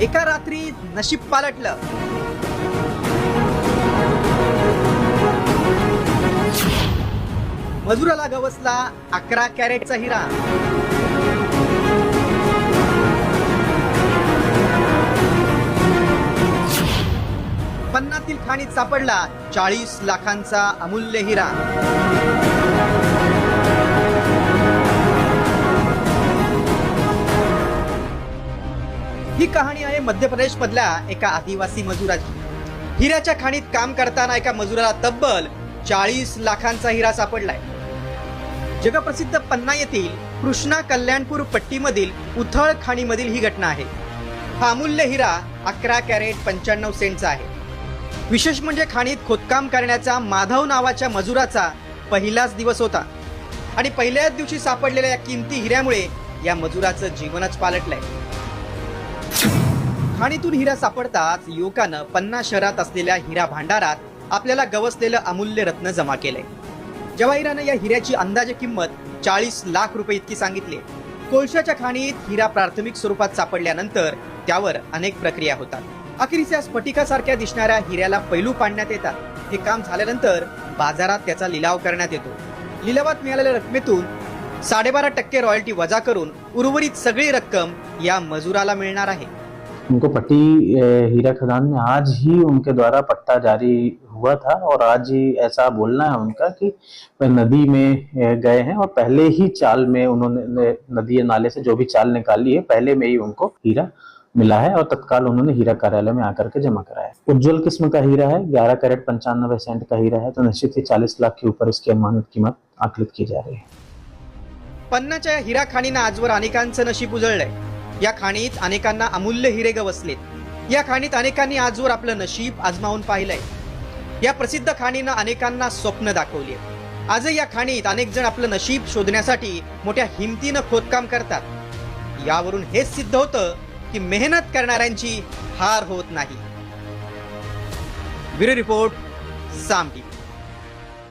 एका रात्री नशीब पालटलं. मजुराला गवसला अकरा कॅरेटचा हिरा. पन्नातील खाणीत सापडला चाळीस लाखांचा अमूल्य हिरा. मध्य प्रदेश मधल्या एका आदिवासी मजुराची हिऱ्याच्या खाणीत काम करताना एका मजुराला तब्बल चाळीस लाखांचा हिरा सापडलाय. जगप्रसिद्ध पन्ना येथील कृष्णा कल्याणपूर पट्टीमधील उथळ खाणीमधील ही घटना आहे. हा अमूल्य हिरा अकरा कॅरेट पंच्याण्णव सेंटचा आहे. विशेष म्हणजे खाणीत खोदकाम करण्याचा माधव नावाच्या मजुराचा पहिलाच दिवस होता. आणि पहिल्याच दिवशी सापडलेल्या या किमती हिऱ्यामुळे या मजुराचं जीवनच पालटलंय. खाणीतून हिरा सापडताच युवकानं पन्ना शहरात असलेल्या हिरा भांडारात आपल्याला गवसलेलं अमूल्य रत्न जमा केलंय. जवाहिरानं या हिऱ्याची अंदाजे किंमत चाळीस लाख रुपये इतकी सांगितली कोळशाच्या खाणीत हिरा प्राथमिक स्वरूपात सापडल्यानंतर त्यावर अनेक प्रक्रिया होतात. अखेरीस या स्फटिकासारख्या दिसणाऱ्या हिऱ्याला पैलू पाडण्यात येतात. हे काम झाल्यानंतर बाजारात त्याचा लिलाव करण्यात येतो. लिलावात मिळालेल्या रकमेतून साडेबारा टक्के रॉयल्टी वजा करून उर्वरित सगळी रक्कम या मजुराला मिळणार आहे. उनको पट्टी हीरा खदान में आज ही उनके द्वारा पट्टा जारी हुआ था और आज ही ऐसा बोलना है उनका कि वह नदी में गए हैं और पहले ही चाल में उन्होंने नदी या नाले से जो भी चाल निकाली है, पहले में ही उनको हीरा मिला है और तत्काल उन्होंने हीरा कार्यालय में आकर के जमा कराया उज्जवल किस्म का हीरा है, ग्यारह कैरेट पंचानवे सेंट का हीरा है तो निश्चित ही चालीस लाख के ऊपर इसकी अनुमानित कीमत आकलित की जा रही है। पन्नाच्या हिरा खाणीनं आजवर अनेकांचं नशीब उजळलंय. या खाणीत अनेकांना अमूल्य हिरे गवसलेत या खाणीत अनेकांनी आजवर आपलं नशीब आजमावून पाहिलंय. या प्रसिद्ध खाणीनं अनेकांना स्वप्न दाखवली आजही या खाणीत अनेक जण आपलं नशीब शोधण्यासाठी मोठ्या हिमतीनं खोदकाम करतात. यावरून हेच सिद्ध होतं की मेहनत करणाऱ्यांची हार होत नाही. ब्युरो रिपोर्ट साम